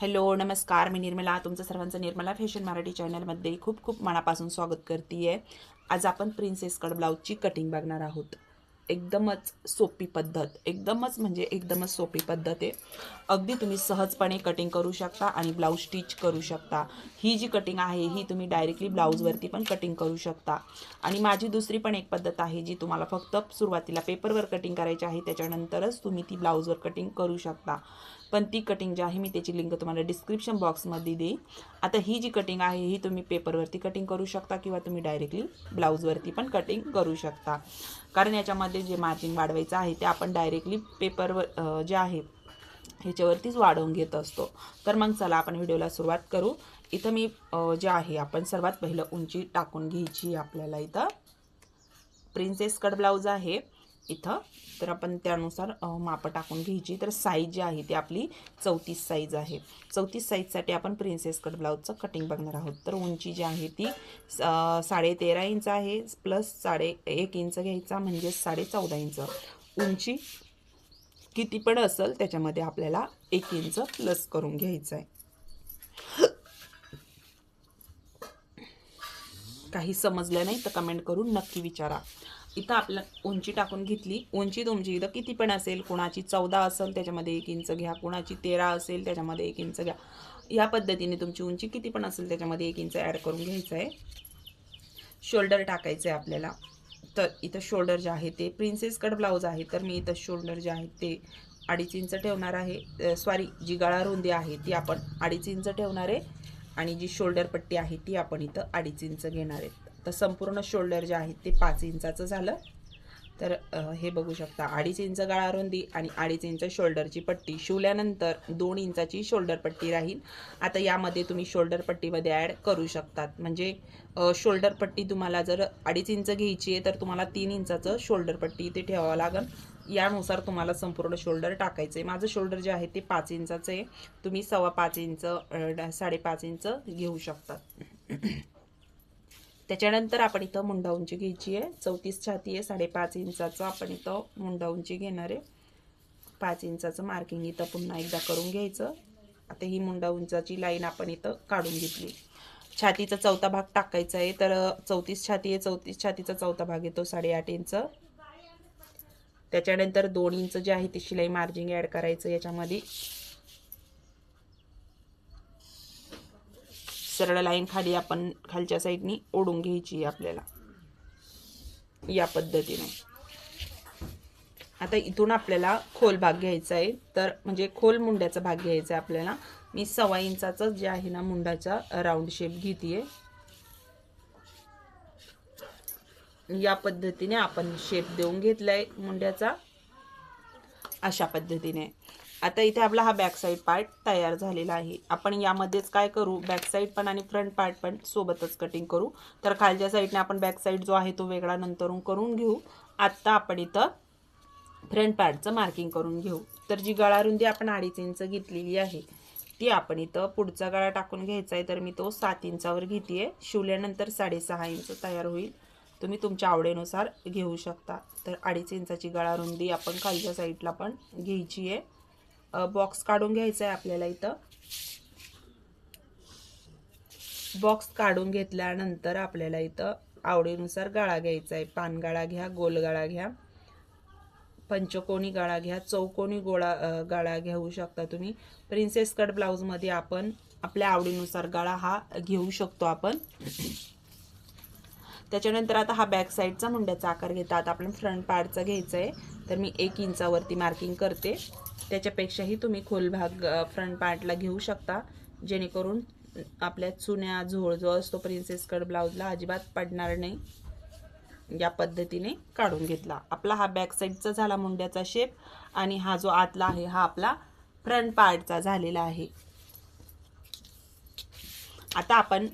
Hello नमस्कार. मी निर्मला तुमचं सर्वांचं निर्मला फॅशन मराठी चॅनलमध्ये खूप खूप मनापासून स्वागत करते आहे आज आपण प्रिन्सेस कट ब्लाऊजची कटिंग बघणार आहोत. एकदमच सोपी पद्धत एकदमच म्हणजे एकदमच सोपी पद्धत आहे. अगदी तुम्ही सहजपणे कटिंग करू शकता आणि ब्लाऊज स्टिच करू शकता. ही जी कटिंग आहे ही तुम्ही डायरेक्टली ब्लाऊजवरती पण कटिंग करू शकता. आणि माझी दुसरी पण एक पद्धत आहे जी तुम्हाला फक्त सुरुवातीला पेपरवर कटिंग करायची आहे त्याच्यानंतरच तुम्ही ती ब्लाऊजवर कटिंग करू शकता. पण ती कटिंग जी आहे मी त्याची लिंक तुम्हाला डिस्क्रिप्शन बॉक्समध्ये देईन. आता ही जी कटिंग आहे ही तुम्ही पेपरवरती कटिंग करू शकता किंवा तुम्ही डायरेक्टली ब्लाऊजवरती पण कटिंग करू शकता. कारण याच्यामध्ये जे मार्जिन वाढवायचं आहे ते आपण डायरेक्टली पेपरवर जे आहे ह्याच्यावरतीच वाढवून घेत असतो. तर मग चला आपण व्हिडिओला सुरुवात करू. इथं मी जे आहे आपण सर्वात पहिलं उंची टाकून घ्यायची आपल्याला इथं. प्रिन्सेस कट ब्लाऊज आहे. इथं. तर आपण त्यानुसार माप मापं टाकून घ्यायची. तर साईज जी आहे ती आपली चौतीस साईज आहे. चौतीस साईजसाठी आपण प्रिन्सेस कट ब्लाऊजचं कटिंग बघणार आहोत. तर उंची जी आहे ती साडे तेरा इंच आहे प्लस साडे एक इंच घ्यायचा म्हणजे साडे चौदा इंच. उंची किती पण असेल त्याच्यामध्ये आपल्याला एक इंच प्लस करून घ्यायचं आहे. काही समजलं नाही तर कमेंट करून नक्की विचारा. इथं आपलं उंची टाकून घेतली. उंची तुमची इथं किती पण असेल कोणाची चौदा असेल त्याच्यामध्ये एक इंच घ्या. कोणाची तेरा असेल त्याच्यामध्ये एक इंच घ्या. या पद्धतीने तुमची उंची किती पण असेल त्याच्यामध्ये एक इंच ॲड करून घ्यायचं आहे शोल्डर टाकायचं आहे आपल्याला. तर इथं शोल्डर जे आहे ते प्रिन्सेस कट ब्लाऊज आहे तर मी इथं शोल्डर जे आहे ते अडीच इंच ठेवणार आहे. सॉरी जी गळा रुंदी आहे ती आपण अडीच इंच ठेवणार आहे आणि जी शोल्डर पट्टी आहे ती आपण इथं अडीच इंच घेणार आहे. तर संपूर्ण शोल्डर जे आहे ते पाच इंचाचं झालं. तर हे बघू शकता अडीच इंच गळा रुंदी आणि अडीच इंच शोल्डरची पट्टी. शिवल्यानंतर दोन इंचाची शोल्डर पट्टी राहील. आता यामध्ये तुम्ही शोल्डर पट्टीमध्ये ॲड करू शकतात. म्हणजे शोल्डर पट्टी तुम्हाला जर अडीच इंच घ्यायची आहे तर तुम्हाला तीन इंचाचं शोल्डर पट्टी इथे ठेवावं लागेल. यानुसार तुम्हाला संपूर्ण शोल्डर टाकायचं आहे माझं शोल्डर जे आहे ते पाच इंचाचं आहे. तुम्ही सव्वा पाच इंच साडेपाच इंच घेऊ शकतात त्याच्यानंतर आपण इथं मुंडा उंची घ्यायची आहे. चौतीस छाती आहे साडेपाच इंचाचं आपण इथं मुंडा उंची घेणार आहे. पाच इंचाचं मार्किंग इथं पुन्हा एकदा करून घ्यायचं. आता ही मुंडा उंचाची लाईन आपण इथं काढून घेतली. छातीचा चौथा भाग टाकायचा आहे तर चौतीस छाती आहे. चौतीस छातीचा चौथा भाग येतो साडेआठ इंच. त्याच्यानंतर दोन इंच जे आहे ते शिलाई मार्जिंग ॲड करायचं याच्यामध्ये. सरळ लाईन खाली आपण खालच्या साईडनी ओढून घ्यायची आहे आपल्याला. या पद्धतीने. आता इथून आपल्याला खोल भाग घ्यायचा आहे. तर म्हणजे खोल मुंड्याचा भाग घ्यायचा आहे आपल्याला. मी सव्वा इंचाचा जे आहे ना मुंडाचा राऊंड शेप घेते या पद्धतीने आपण शेप देऊन घेतलाय मुंड्याचा. अशा पद्धतीने. आता इथे आपला हा बॅक साईड पार्ट तयार झालेला आहे. आपण यामध्येच काय करू? बॅक साईड पण आणि फ्रंट पार्ट पण सोबतच कटिंग करू. तर खालच्या साईडने आपण बॅक साईड जो आहे तो वेगळा नंतरून करून घेऊ. आत्ता आपण इथं फ्रंट पार्टचं मार्किंग करून घेऊ. तर जी गळा रुंदी आपण अडीच इंच घेतलेली आहे ती आपण इथं पुढचा गळा टाकून घ्यायचा आहे. तर मी तो सात इंचावर घेते शिवल्यानंतर साडेसहा इंच तयार होईल. तुम्ही तुमच्या आवडीनुसार घेऊ शकता. तर अडीच इंचाची गळा रुंदी आपण खालच्या साईडला पण घ्यायची आहे बॉक्स काढून घ्यायचा आहे आपल्याला इथं. बॉक्स काढून घेतल्यानंतर आपल्याला इथं आवडीनुसार गळा घ्यायचा आहे पान गळा घ्या गोल गळा घ्या पंचकोनी गळा घ्या चौकोनी गोळा गाळा गळा घेऊ शकता तुम्ही. प्रिन्सेस कट ब्लाऊजमध्ये आपण आपल्या आवडीनुसार गळा हा घेऊ शकतो आपण. त्याच्यानंतर आता हा बॅक साईडचा मुंड्याचा आकार घेता आता आपण फ्रंट पार्टचा घ्यायचा आहे तर मी एक इंचावरती मार्किंग करते. त्याच्यापेक्षाही तुम्ही खोल भाग फ्रंट पार्टला घेऊ शकता. जेणेकरून आपल्या चुन्या झोळ जो असतो प्रिन्सेस कट ब्लाऊजला अजिबात पडणार नाही. या पद्धतीने काढून घेतला. आपला हा बॅक साईडचा झाला मुंड्याचा शेप आणि हा जो आतला आहे हा आपला फ्रंट पार्टचा झालेला आहे. आता आपण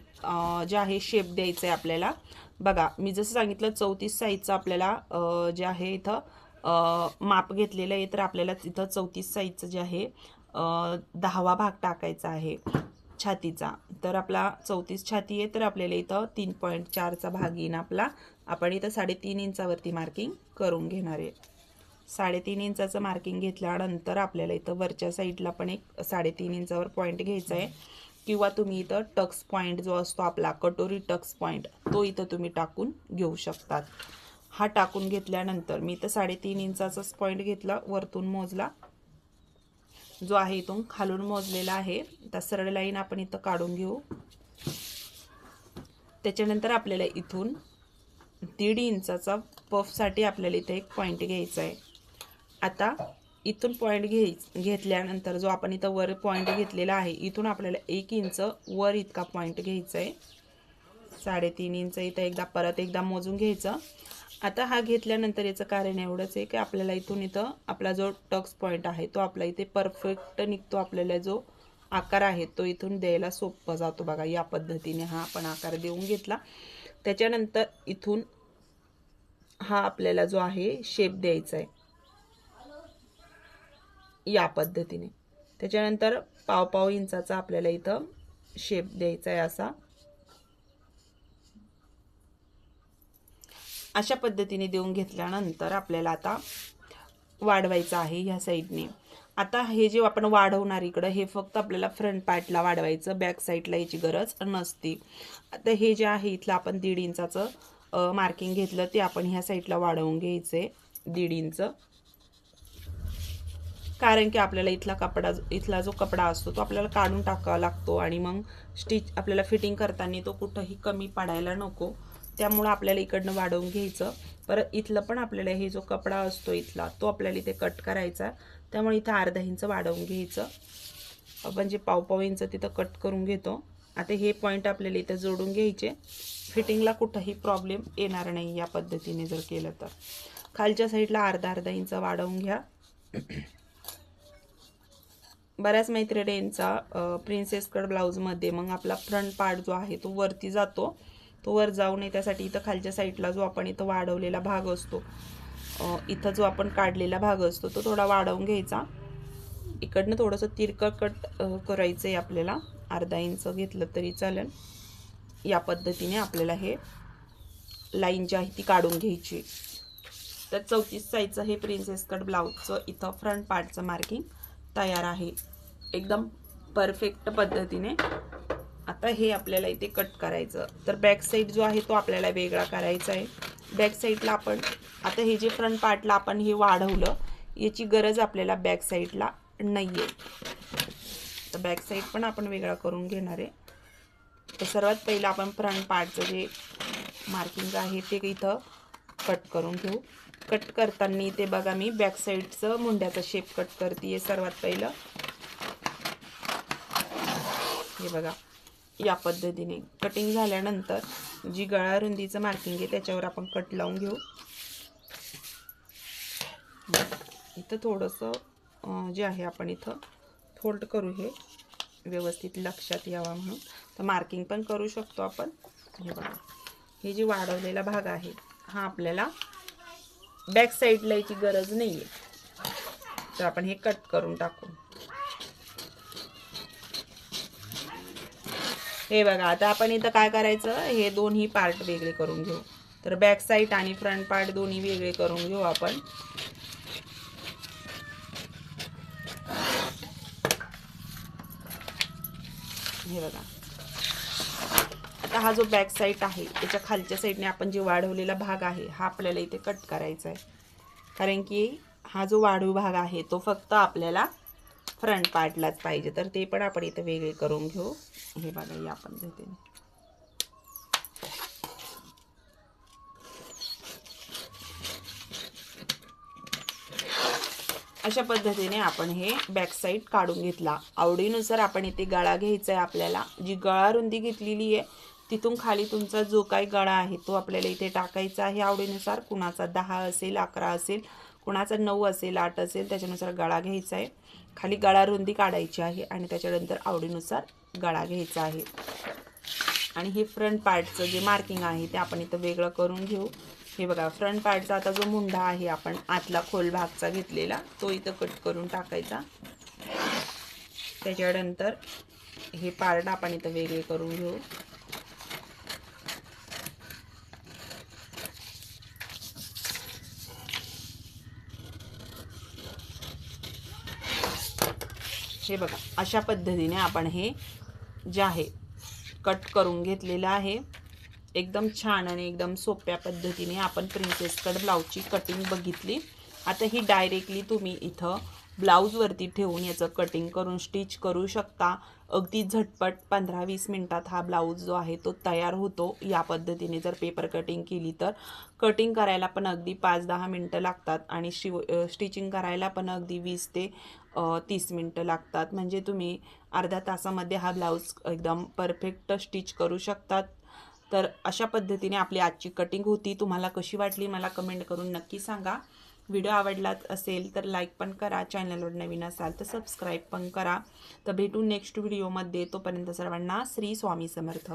जे आहे शेप द्यायचं आहे आपल्याला. बघा मी जसं सांगितलं चौतीस साईजचं आपल्याला जे आहे इथं माप घेतलेलं आहे तर आपल्याला इथं चौतीस साईजचं जे आहे दहावा भाग टाकायचा आहे छातीचा. तर आपला चौतीस छाती आहे तर आपल्याला इथं तीन पॉईंट चारचा भाग येईन आपला. आपण इथं साडेतीन इंचावरती मार्किंग करून घेणार आहे. साडेतीन इंचाचं मार्किंग घेतल्यानंतर आपल्याला इथं वरच्या साईडला पण एक साडेतीन इंचावर पॉईंट घ्यायचा आहे. किंवा तुम्ही इथं टक्स पॉईंट जो असतो आपला कटोरी टक्स पॉईंट तो इथं तुम्ही टाकून घेऊ शकतात. हा टाकून घेतल्यानंतर मी तर साडेतीन इंचाचाच पॉईंट घेतला वरतून मोजला. जो आहे इथून खालून मोजलेला आहे. त्या सरळ लाईन आपण इथं काढून घेऊ. त्याच्यानंतर आपल्याला इथून दीड इंचाचा पफसाठी आपल्याला इथे एक पॉईंट घ्यायचा आहे. आता इथून पॉईंट घे घेतल्यानंतर जो आपण इथं वर पॉईंट घेतलेला आहे इथून आपल्याला एक इंच वर इतका पॉईंट घ्यायचा आहे. साडेतीन इंच इथं एकदा परत एकदा मोजून घ्यायचं. आता हा घेतल्यानंतर याचं कारण एवढंच आहे की आपल्याला इथून इथं आपला जो टक्स पॉईंट आहे तो आपला इथे परफेक्ट निघतो आपल्याला जो आकार आहे तो इथून द्यायला सोपं जातो. बघा या पद्धतीने हा आपण आकार देऊन घेतला. त्याच्यानंतर इथून हा आपल्याला जो आहे शेप द्यायचा आहे. या पद्धतीने. त्याच्यानंतर पाव पाव इंचाचा आपल्याला इथं शेप द्यायचा आहे असा. अशा पद्धतीने देऊन घेतल्यानंतर आपल्याला आता वाढवायचं आहे ह्या साईडने. आता हे जे आपण वाढवणार इकडं हे फक्त आपल्याला फ्रंट पार्टला वाढवायचं बॅक साईडला याची गरज नसते. आता हे जे आहे इथलं आपण दीड इंचाचं मार्किंग घेतलं ते आपण ह्या साईडला वाढवून घ्यायचं दीड इंच. कारण की आपल्याला इथला कपडा इथला जो कपडा असतो तो आपल्याला काढून टाकावा लागतो आणि मग स्टिच आपल्याला फिटिंग करताना तो कुठंही कमी पडायला नको. त्यामुळं आपल्याला इकडनं वाढवून घ्यायचं. परत इथलं पण आपल्याला हे जो कपडा असतो इथला तो आपल्याला इथे कट करायचा. त्यामुळे इथं अर्धा इंच वाढवून घ्यायचं. आपण जे पावपाव इंच तिथं कट करून घेतो. आता हे पॉईंट आपल्याला इथं जोडून घ्यायचे. फिटिंगला कुठंही प्रॉब्लेम येणार नाही या पद्धतीने जर केलं तर. खालच्या साईडला अर्धा अर्धा इंच वाढवून घ्या. बऱ्याच मैत्रिणींचा प्रिन्सेस कट ब्लाऊजमध्ये मग आपला फ्रंट पार्ट जो आहे तो वरती जातो. तो वर जाऊ नये त्यासाठी इथं खालच्या साईडला जो आपण इथं वाढवलेला भाग असतो इथं जो आपण काढलेला भाग असतो तो थोडा वाढवून घ्यायचा. इकडनं थोडंसं तिरकं कट करायचं आहे आपल्याला. अर्धा इंच घेतलं तरी चालेल. या पद्धतीने आपल्याला हे लाईन जी आहे ती काढून घ्यायची. तर चौतीस साईजचं हे प्रिन्सेस कट ब्लाऊजचं इथं फ्रंट पार्टचं मार्किंग तयार आहे. एकदम परफेक्ट पद्धतीने आता हे आपल्याला इथे कट करायचं. तर बॅक साईड जो आहे तो आपल्याला वेगळा करायचा आहे. बॅक साईडला आपण आता हे जे फ्रंट पार्टला आपण हे वाढवलं याची गरज आपल्याला बॅक साईडला नाही आहे तर बॅक साईड पण आपण वेगळा करून घेणार आहे. तर सर्वात पहिलं आपण फ्रंट पार्टचं जे मार्किंग आहे ते इथं कट करून घेऊ. कट करताना ते बघा मी बॅक साईडचं मुंड्याचा शेप कट करते सर्वात पहिलं. हे बघा. या पद्धतीने. कटिंग झाल्यानंतर जी गळा रुंदीचं मार्किंग आहे त्याच्यावर आपण कट लावून घेऊ. इथं थोडंसं जे आहे आपण इथं फोल्ड करू हे. व्यवस्थित लक्षात यावा म्हणून. तर मार्किंग पण करू शकतो आपण. हे बघा. हे जे वाढवलेला भाग आहे हा आपल्याला बॅक साईडला याची गरज नाही आहे तर आपण हे कट करून टाकू. हे बघा आता आपण इथं काय करायचं? हे दोन्ही पार्ट वेगळे करून घेऊ. तर बॅक साईड आणि फ्रंट पार्ट दोन्ही वेगळे करून घेऊ आपण. हे बघा. आता हा जो बॅक साईड आहे त्याच्या खालच्या साईडने आपण जे वाढवलेला भाग आहे हा आपल्याला इथे कट करायचा आहे कारण की हा जो वाढीव भाग आहे तो फक्त आपल्याला फ्रंट पार्टलाच पाहिजे. तर ते पण आपण इथं वेगळे करून घेऊ. हे बघा या पद्धतीने अशा पद्धतीने आपण हे बॅक साईड काढून घेतला. आवडीनुसार आपण इथे गळा घ्यायचा आहे आपल्याला. जी गळा रुंदी घेतलेली आहे तिथून खाली तुमचा जो काही गळा आहे तो आपल्याला इथे टाकायचा आहे. आवडीनुसार कुणाचा दहा असेल अकरा असेल कुणाचा नऊ असेल आठ असेल त्याच्यानुसार गळा घ्यायचा आहे खाली गळा रुंदी काढायची आहे आणि त्याच्यानंतर आवडीनुसार गळा घ्यायचा आहे. आणि हे फ्रंट पार्टचं जे मार्किंग आहे ते आपण इथं वेगळं करून घेऊ. हे बघा फ्रंट पार्टचा आता जो मुंडा आहे आपण आतला खोल भागचा घेतलेला तो इथं कट करून टाकायचा. त्याच्यानंतर हे पार्ट आपण इथं वेगळे करून घेऊ. हे बघा अशा पद्धतीने आपण हे जे आहे कट करून घेतलेलं आहे. एकदम छान आणि एकदम सोप्या पद्धतीने आपण प्रिन्सेस कट ब्लाऊजची कटिंग बघितली. आता ही डायरेक्टली तुम्ही इथं ब्लाऊजवरती ठेवून याचं कटिंग करून स्टिच करू शकता. अगदी झटपट पंधरा वीस मिनटात हा ब्लाऊज जो आहे तो तयार होतो. या पद्धतीने जर पेपर कटिंग केली तर. कटिंग करायला पण अगदी पाच दहा मिनटं लागतात आणि शिव स्टिचिंग करायला पण अगदी वीस ते तीस मिनटं लागतात. म्हणजे तुम्ही अर्ध्या तासामध्ये हा ब्लाऊज एकदम परफेक्ट स्टिच करू शकतात. तर अशा पद्धतीने आपली आजची कटिंग होती. तुम्हाला कशी वाटली मला कमेंट करून नक्की सांगा. व्हिडिओ आवडलाच असेल तर लाईक पण करा. चॅनलवर नवीन असाल तर सबस्क्राईब पण करा. तर भेटू नेक्स्ट व्हिडिओमध्ये तोपर्यंत सर्वांना श्री स्वामी समर्थ.